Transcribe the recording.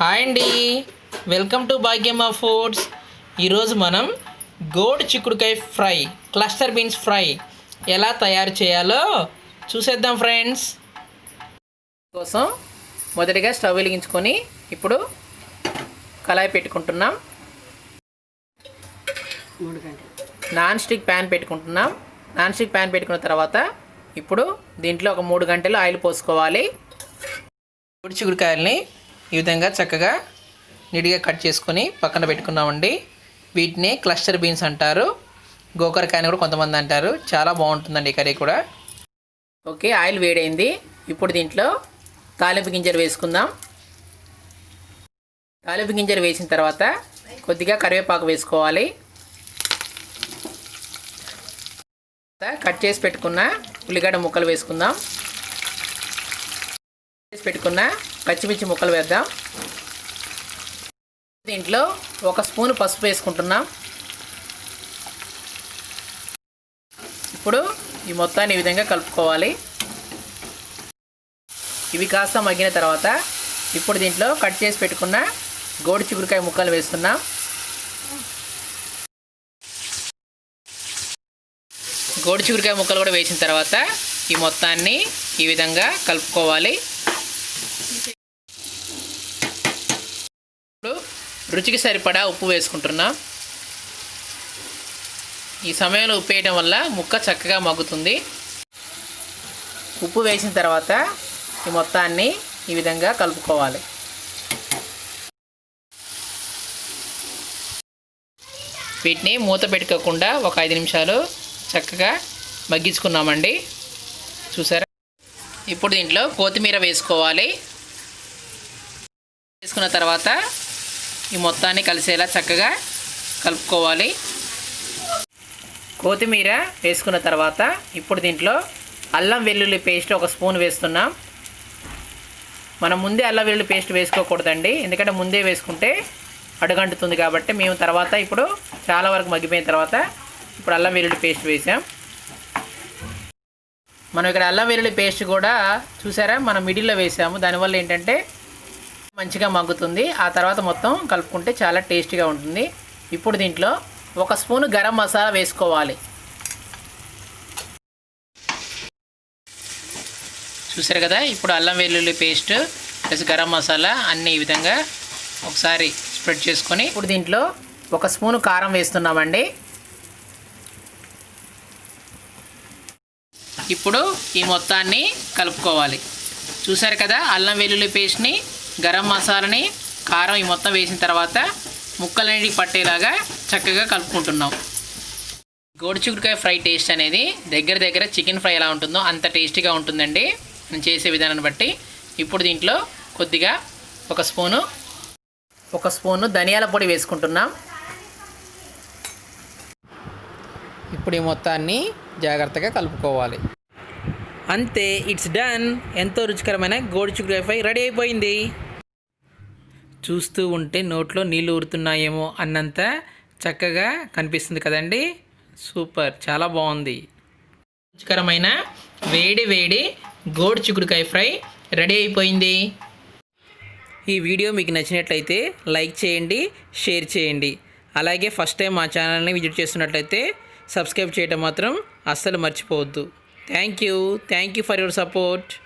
Hi అండి. Welcome to Bhagyamma foods. ఈరోజు మనం గోడు చిక్కుడుకాయ ఫ్రై క్లస్టర్ బీన్స్ ఫ్రై ఎలా తయారు చేయాలో చూసేద్దాం ఫ్రెండ్స్. కోసం మొదటిగా స్టవ్ వెలిగించుకొని ఇప్పుడు కళాయి పెట్టుకుంటున్నాం. నాన్ స్టిక్ ప్యాన్ పెట్టుకుంటున్నాం. నాన్ స్టిక్ ప్యాన్ పెట్టుకున్న తర్వాత ఇప్పుడు దీంట్లో ఒక మూడు గంటలు ఆయిల్ పోసుకోవాలి. గుడి చిక్కుడుకాయల్ని ఈ విధంగా చక్కగా నీట్గా కట్ చేసుకొని పక్కన పెట్టుకున్నామండి. వీటిని క్లస్టర్ బీన్స్ అంటారు. గోకరకాయని కూడా కొంతమంది అంటారు. చాలా బాగుంటుందండి ఈ కర్రీ కూడా. ఓకే ఆయిల్ వేడైంది. ఇప్పుడు దీంట్లో తాలింపు గింజలు వేసుకుందాం. తాలింపు గింజలు వేసిన తర్వాత కొద్దిగా కరివేపాకు వేసుకోవాలి. కట్ చేసి పెట్టుకున్న ఉల్లిగడ్డ ముక్కలు వేసుకుందాం. చేసి పెట్టుకున్న పచ్చిమిర్చి ముక్కలు వేద్దాం. దీంట్లో ఒక స్పూన్ పసుపు వేసుకుంటున్నాం. ఇప్పుడు ఈ మొత్తాన్ని ఈ విధంగా కలుపుకోవాలి. ఇవి కాస్త మగ్గిన తర్వాత ఇప్పుడు దీంట్లో కట్ చేసి పెట్టుకున్న గోడు చిగురికాయ ముక్కలు వేస్తున్నాం. గోడు చిగురికాయ ముక్కలు కూడా వేసిన తర్వాత ఈ మొత్తాన్ని ఈ విధంగా కలుపుకోవాలి. ఇప్పుడు రుచికి సరిపడా ఉప్పు వేసుకుంటున్నాం. ఈ సమయంలో ఉప్పు వేయడం వల్ల ముక్క చక్కగా మగ్గుతుంది. ఉప్పు వేసిన తర్వాత ఈ మొత్తాన్ని ఈ విధంగా కలుపుకోవాలి. వీటిని మూత పెట్టుకోకుండా ఒక ఐదు నిమిషాలు చక్కగా మగ్గించుకున్నామండి. చూసారా? ఇప్పుడు దీంట్లో కొత్తిమీర వేసుకోవాలి. వేసుకున్న తర్వాత ఈ మొత్తాన్ని కలిసేలా చక్కగా కలుపుకోవాలి. కొత్తిమీర వేసుకున్న తర్వాత ఇప్పుడు దీంట్లో అల్లం వెల్లుల్లి పేస్ట్ ఒక స్పూన్ వేస్తున్నాం. మనం ముందే అల్లం వెల్లుల్లి పేస్ట్ వేసుకోకూడదండి. ఎందుకంటే ముందే వేసుకుంటే అడుగంటుతుంది కాబట్టి మేము తర్వాత ఇప్పుడు చాలా వరకు మగ్గిపోయిన తర్వాత ఇప్పుడు అల్లం వెల్లుల్లి పేస్ట్ వేసాం. మనం ఇక్కడ అల్లం వెల్లుల్లి పేస్ట్ కూడా చూసారా? మనం మిడిల్లో వేసాము. దానివల్ల ఏంటంటే మంచిగా మగ్గుతుంది. ఆ తర్వాత మొత్తం కలుపుకుంటే చాలా టేస్టీగా ఉంటుంది. ఇప్పుడు దీంట్లో ఒక స్పూన్ గరం మసాలా వేసుకోవాలి. చూసారు కదా? ఇప్పుడు అల్లం వెల్లుల్లి పేస్ట్ ప్లస్ గరం మసాలా అన్ని ఈ విధంగా ఒకసారి స్ప్రెడ్ చేసుకొని ఇప్పుడు దీంట్లో ఒక స్పూను కారం వేస్తున్నామండి. ఇప్పుడు ఈ మొత్తాన్ని కలుపుకోవాలి. చూసారు కదా అల్లం వెల్లుల్లి పేస్ట్ని గరం మసాలాని కారం ఈ మొత్తం వేసిన తర్వాత ముక్కలన్నిటికి పట్టేలాగా చక్కగా కలుపుకుంటున్నాం. గోడి చిక్కుడుకాయ ఫ్రై టేస్ట్ అనేది దగ్గర దగ్గర చికెన్ ఫ్రై ఎలా ఉంటుందో అంత టేస్టీగా ఉంటుందండి. నేను చేసే విధానాన్ని బట్టి ఇప్పుడు దీంట్లో కొద్దిగా ఒక స్పూను ఒక స్పూను ధనియాల పొడి వేసుకుంటున్నాం. ఇప్పుడు ఈ మొత్తాన్ని జాగ్రత్తగా కలుపుకోవాలి. అంతే ఇట్స్ డన్ ఎంతో రుచికరమైన గోడు ఫ్రై రెడీ అయిపోయింది. చూస్తూ ఉంటే నోట్లో నీళ్ళు ఊరుతున్నాయేమో అన్నంత చక్కగా కనిపిస్తుంది కదండి. సూపర్ చాలా బాగుంది. రుచికరమైన వేడి వేడి గోడు చిక్కుడుకాయ ఫ్రై రెడీ అయిపోయింది. ఈ వీడియో మీకు నచ్చినట్లయితే లైక్ చేయండి షేర్ చేయండి. అలాగే ఫస్ట్ టైం మా ఛానల్ని విజిట్ చేస్తున్నట్లయితే సబ్స్క్రైబ్ చేయడం మాత్రం అస్సలు మర్చిపోవద్దు. Thank you. Thank you for your support.